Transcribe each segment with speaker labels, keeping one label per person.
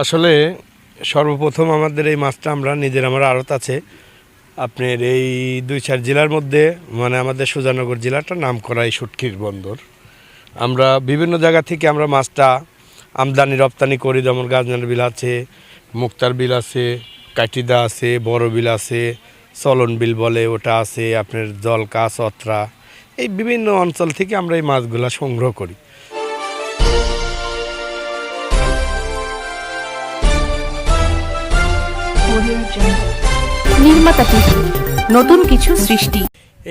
Speaker 1: আসলে সর্বপ্রথম আমাদের এই মাছটা আমরা, নিজের আমার আড়ত আছে। আপনার এই দুই চার জেলার মধ্যে মানে আমাদের সুজানগর জেলাটা নাম করা এই সুটকির বন্দর। আমরা বিভিন্ন জায়গা থেকে আমরা মাছটা আমদানি, রপ্তানি করি, যেমন গাজনার বিল আছে, মুক্তার বিল আছে, কাটিদা আছে, বড় বিল আছে, চলন বিল বলে ওটা আছে, আপনার জলকা, চত্রা, এই বিভিন্ন অঞ্চল থেকে আমরা এই মাছগুলা সংগ্রহ করি।
Speaker 2: নির্মাতা নতুন কিছু সৃষ্টি।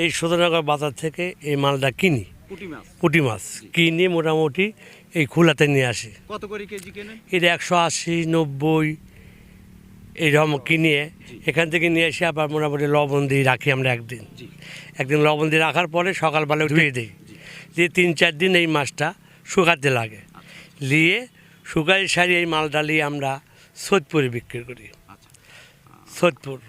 Speaker 3: এই সুধনগর বাজার থেকে এই মালটা কিনি।
Speaker 4: পুঁটি মাছ।
Speaker 3: কিনে মোটামুটি এই খোলাতে নিয়ে আসি।
Speaker 4: কত করে কেজি কেনেন?
Speaker 3: এটা একশো আশি নব্বই এইরকম কিনে এখান থেকে নিয়ে এসে আবার মোটামুটি লবণ দিয়ে রাখি আমরা একদিন। একদিন লবণ দিয়ে রাখার পরে সকালবেলা ধুয়ে দিই। দিয়ে তিন চার দিন এই মাছটা শুকাতে লাগে। নিয়ে শুকাই সারি এই মালটা নিয়ে আমরা সোদপুরে বিক্রি করি।
Speaker 4: আচ্ছা
Speaker 3: সোদপুর।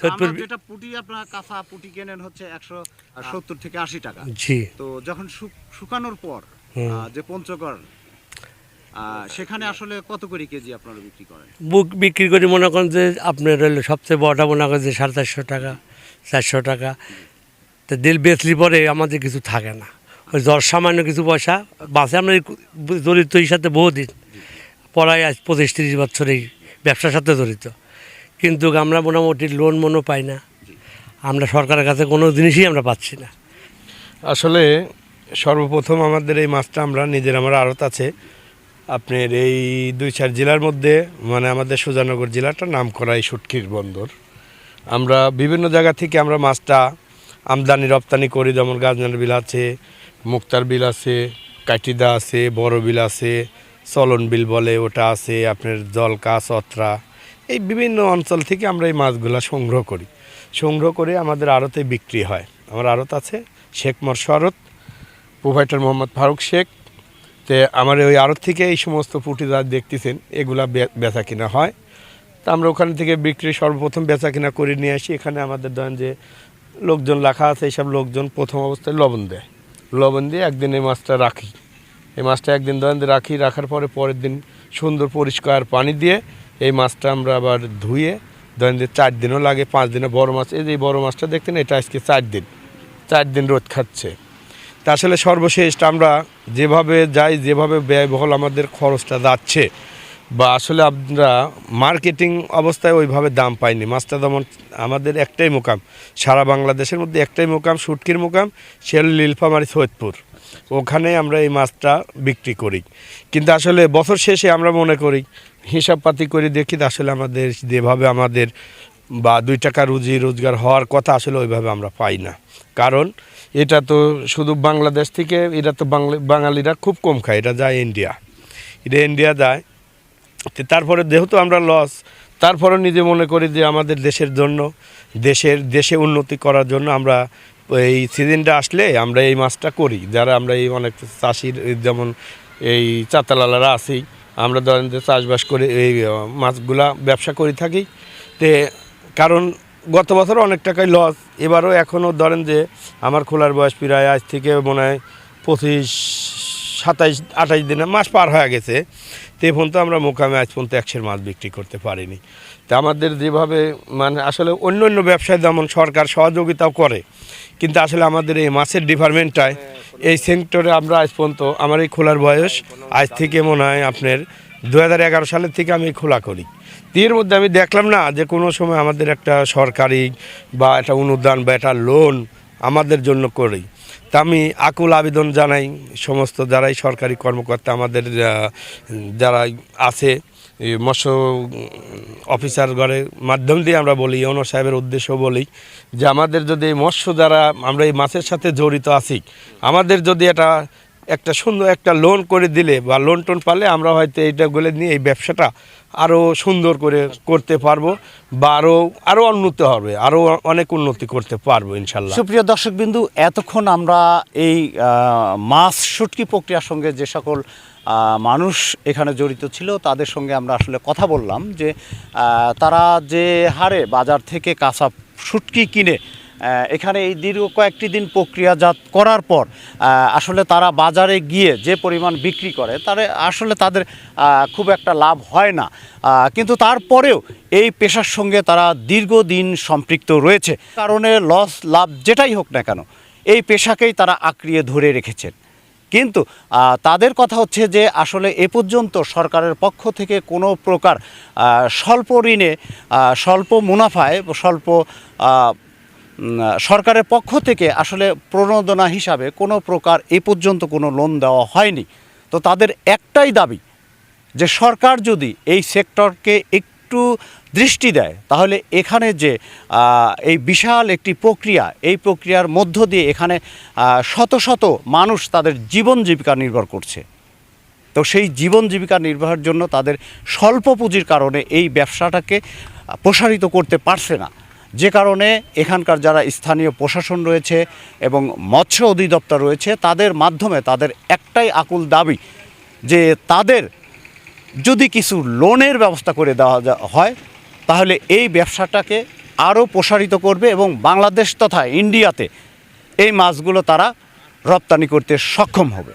Speaker 3: সোদপুর
Speaker 4: যেটা পুঁটি আপনার কাঁচা পুঁটি কেনেন হচ্ছে একশো সত্তর থেকে আশি টাকা।
Speaker 3: জি।
Speaker 4: তো যখন শুক- শুকানোর পর। যে পঞ্চগড় সেখানে আসলে কত করে কেজি আপনারা বিক্রি করেন?
Speaker 3: বুক বিক্রি করি মনে করেন যে আপনার হলো সবচেয়ে বড়টা মনে করেন যে সাড়ে চারশো টাকা চারশো টাকা। তো দিল বেচলি পরে আমাদের কিছু থাকে না। ওই জ্বর সামান্য কিছু পয়সা বাসে আমরা জড়িত এই সাথে বহুদিন পড়ায় আজ পঁচিশ তিরিশ বছর এই ব্যবসার সাথে জড়িত। কিন্তু আমরা মোটামুটি লোন মনও পাই না। আমরা সরকারের কাছে কোনো জিনিসই আমরা পাচ্ছি না।
Speaker 1: আসলে সর্বপ্রথম আমাদের এই মাছটা আমরা নিজের আমার আড়ত আছে। আপনার এই দুই চার জেলার মধ্যে মানে আমাদের সুজানগর জেলাটা নাম করা এই সুটকির বন্দর। আমরা বিভিন্ন জায়গা থেকে আমরা মাছটা আমদানি, রপ্তানি করি, যেমন গাজনার বিল আছে, মুক্তার বিল আছে, কাটিদা আছে, বড় বিল আছে, চলন বিল বলে ওটা আছে, আপনার জলকা, চত্রা। এই বিভিন্ন অঞ্চল থেকে আমরা এই মাছগুলা সংগ্রহ করি। সংগ্রহ করে আমাদের আড়তে বিক্রি হয়। আমার আড়ত আছে শেখ মর্ষ আড়ত প্রোভাইটার মোহাম্মদ ফারুক শেখ। তে আমার ওই আড়ত থেকে এই সমস্ত পুঁটি যা দেখতেছেন, এগুলা বেচা কিনা হয়। তা আমরা ওখান থেকে বিক্রি সর্বপ্রথম বেচা কিনা করে নিয়ে আসি। এখানে আমাদের ধরেন যে লোকজন রাখা আছে, এইসব লোকজন প্রথম অবস্থায় লবণ দেয়। লবণ দিয়ে একদিন এই মাছটা রাখি। এই মাছটা একদিন ধরেন রাখি, রাখার পরে পরের দিন সুন্দর পরিষ্কার পানি দিয়ে এই মাছটা আমরা আবার ধুয়ে, ধরেন যে চার দিনও লাগে, পাঁচ দিনে বড় মাছ। এই যে বড় মাছটা দেখতেন, এটা আজকে চার দিন। চার দিন রোদ খাচ্ছে। তা আসলে সর্বশেষ আমরা যেভাবে যাই, যেভাবে ব্যয়বহুল আমাদের খরচটা যাচ্ছে, বা আসলে আমরা মার্কেটিং অবস্থায় ওইভাবে দাম পাইনি। মাছটা যেমন আমাদের একটাই মোকাম, সারা বাংলাদেশের মধ্যে একটাই মোকাম, শুটকির মোকাম সে হলো নীলফামারী সৈয়দপুর। ওখানে আমরা এই মাছটা বিক্রি করি। কিন্তু আসলে বছর শেষে আমরা মনে করি হিসাবপাতি করে দেখি আসলে আমাদের যেভাবে আমাদের বা দুই টাকা রুজি রোজগার হওয়ার কথা আসলে ওইভাবে আমরা পাই না। কারণ এটা তো শুধু বাংলাদেশ থেকে, এটা তো বাঙালিরা খুব কম খায়। এটা যায় ইন্ডিয়া এটা ইন্ডিয়া যায়। তারপরে যেহেতু আমরা লস তারপরে নিজে মনে করি যে আমাদের দেশের জন্য, দেশের, দেশে উন্নতি করার জন্য আমরা এই সিজনটা আসলে আমরা এই মাছটা করি। যারা আমরা এই অনেক চাষির, যেমন এই চাতালালারা আছি আমরা ধরেন যে চাষবাস করে, এই মাছগুলা ব্যবসা করে থাকি। তে কারণ গত বছর অনেক টাকাই লস এবারও এখনও ধরেন যে আমার খোলার বয়স প্রায় আজ থেকে মনে হয় পঁচিশ সাতাইশ, আঠাইশ দিনে মাস পার হয়ে গেছে। তো এখন তো আমরা মোকামে আজ পর্যন্ত একশের মাছ বিক্রি করতে পারিনি। তা আমাদের যেভাবে মানে আসলে অন্য অন্য ব্যবসায় যেমন সরকার সহযোগিতাও করে, কিন্তু আসলে আমাদের এই মাছের ডিপার্টমেন্টটায় এই সেক্টরে আমরা আজ পর্যন্ত, আমার এই খোলার বয়স আজ থেকে মনে হয় আপনার দু এগারো সালের থেকে আমি খোলা করি। এর মধ্যে আমি দেখলাম না যে কোনো সময় আমাদের একটা সরকারি বা একটা অনুদান বা একটা লোন আমাদের জন্য করি। তা আমি আকুল আবেদন জানাই, সমস্ত যারাই সরকারি কর্মকর্তা আমাদের যারা আছে মৎস্য অফিসার ঘরে মাধ্যম দিয়ে আমরা বলি ইউনো সাহেবের উদ্দেশ্য বলি, যে আমাদের যদি মৎস্য যারা, আমরা এই মাছের সাথে জড়িত আছি, আমাদের যদি এটা একটা সুন্দর একটা লোন করে দিলে বা লোন টোন পালে আমরা হয়তো এইটা এইটাগুলো নিয়ে এই ব্যবসাটা আরও সুন্দর করে করতে পারব বা আরও আরও উন্নতি হবে আরও অনেক উন্নতি করতে পারব ইনশাল্লাহ।
Speaker 4: সুপ্রিয় দর্শকবিন্দু, এতক্ষণ আমরা এই মাছ শুটকি প্রক্রিয়ার সঙ্গে যে সকল মানুষ এখানে জড়িত ছিল, তাদের সঙ্গে আমরা আসলে কথা বললাম যে তারা যে হারে বাজার থেকে কাঁচা শুটকি কিনে এখানে এই দীর্ঘ কয়েকটি দিন প্রক্রিয়াজাত করার পর আসলে তারা বাজারে গিয়ে যে পরিমাণ বিক্রি করে, তারে আসলে তাদের খুব একটা লাভ হয় না। কিন্তু তারপরেও এই পেশার সঙ্গে তারা দীর্ঘদিন সম্পৃক্ত রয়েছে। কারণে লস, লাভ যেটাই হোক না কেন, এই পেশাকেই তারা আঁকড়িয়ে ধরে রেখেছেন। কিন্তু তাদের কথা হচ্ছে যে, আসলে এ পর্যন্ত সরকারের পক্ষ থেকে কোনো প্রকার স্বল্প ঋণে স্বল্প মুনাফায়, স্বল্প সরকারের পক্ষ থেকে আসলে প্রণোদনা হিসাবে কোনো প্রকার এ পর্যন্ত কোনো লোন দেওয়া হয়নি। তো তাদের একটাই দাবি যে সরকার যদি এই সেক্টরকে একটু দৃষ্টি দেয়, তাহলে এখানে যে এই বিশাল একটি প্রক্রিয়া, এই প্রক্রিয়ার মধ্য দিয়ে এখানে শত শত মানুষ তাদের জীবন জীবিকা নির্ভর করছে। তো সেই জীবন জীবিকা নির্বাহের জন্য তাদের স্বল্প পুঁজির কারণে এই ব্যবসাটাকে প্রসারিত করতে পারছে না। যে কারণে এখানকার যারা স্থানীয় প্রশাসন রয়েছে এবং মৎস্য অধিদপ্তর রয়েছে, তাদের মাধ্যমে তাদের একটাই আকুল দাবি যে তাদের যদি কিছু লোনের ব্যবস্থা করে দেওয়া হয়, তাহলে এই ব্যবসাটাকে আরও প্রসারিত করবে এবং বাংলাদেশ তথা ইন্ডিয়াতে এই মাছগুলো তারা রপ্তানি করতে সক্ষম হবে।